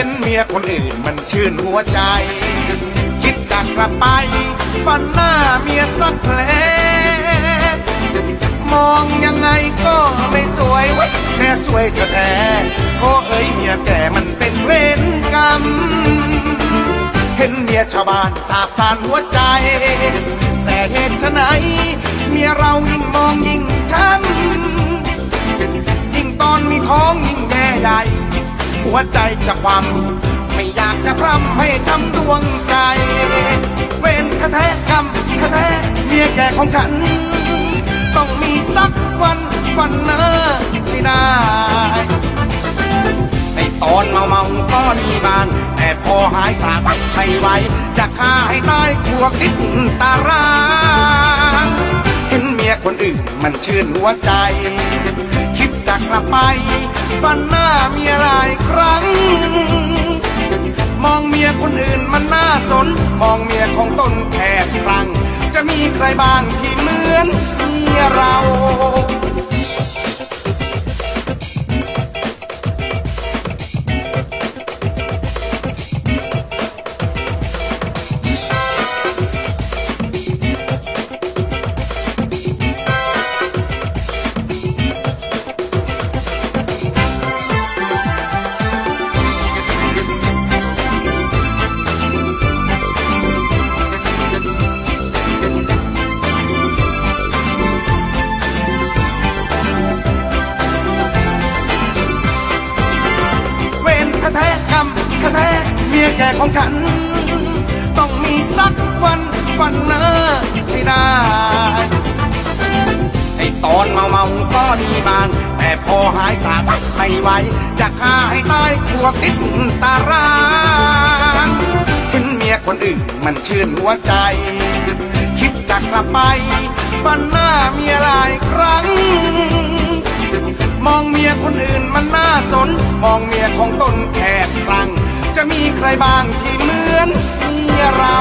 ห็นเมียคนอื่นมันชื่นหัวใจ คิดจะกลับไปฝันหน้าเมียสักแผลมองยังไงก็ไม่สวยวแค่สวยแท้โอ้เอ้ยเมียแก่มันเป็นเวรกรรม เห็นเมียชาวบ้านสาบสานหัวใจ แต่เหตุไฉนเมียเรายิ่งมองยิ่งช้ำยิ่งตอนมีท้องยิ่งแย่ใหญ่ หัวใจจะความไม่อยากจะพร่ำให้ช้ำดวงใจ เวรแท้ๆกรรมแท้ๆเมียแก่ของฉัน ต้องมีสักวันวันเนอที่ได้ไอตอนเมาเมาก็มีบ้าน แต่พอหายสาบไม่ไหวจะฆ่าให้ตายพวกติดตารางเห็นเมียคนอื่นมันชื่นหัวใจ คิดจะกลับไปฝันหน้าเมีย คนอื่นมันน่าสน มองเมียของตนแค่ครั้ง จะมีใครบ้างที่เหมือนเมียเรา เมียแก่ของฉัน ต้องมีสักวันวันเนอที่ได้ไอตอนเมาเมาก็ดีบาน แต่พอหายสาบไม่ไหวจะฆ่าให้ตายพวติดตารางเห็นเมียคนอื่นมันชื่นหัวใจ คิดจะกลับไปฝันหน้าเมียหลายครั้ง มองเมียคนอื่นมันน่าสน มองเมียของตนแค่ครั้ง จะมีใครบ้างที่เหมือนเมียเรา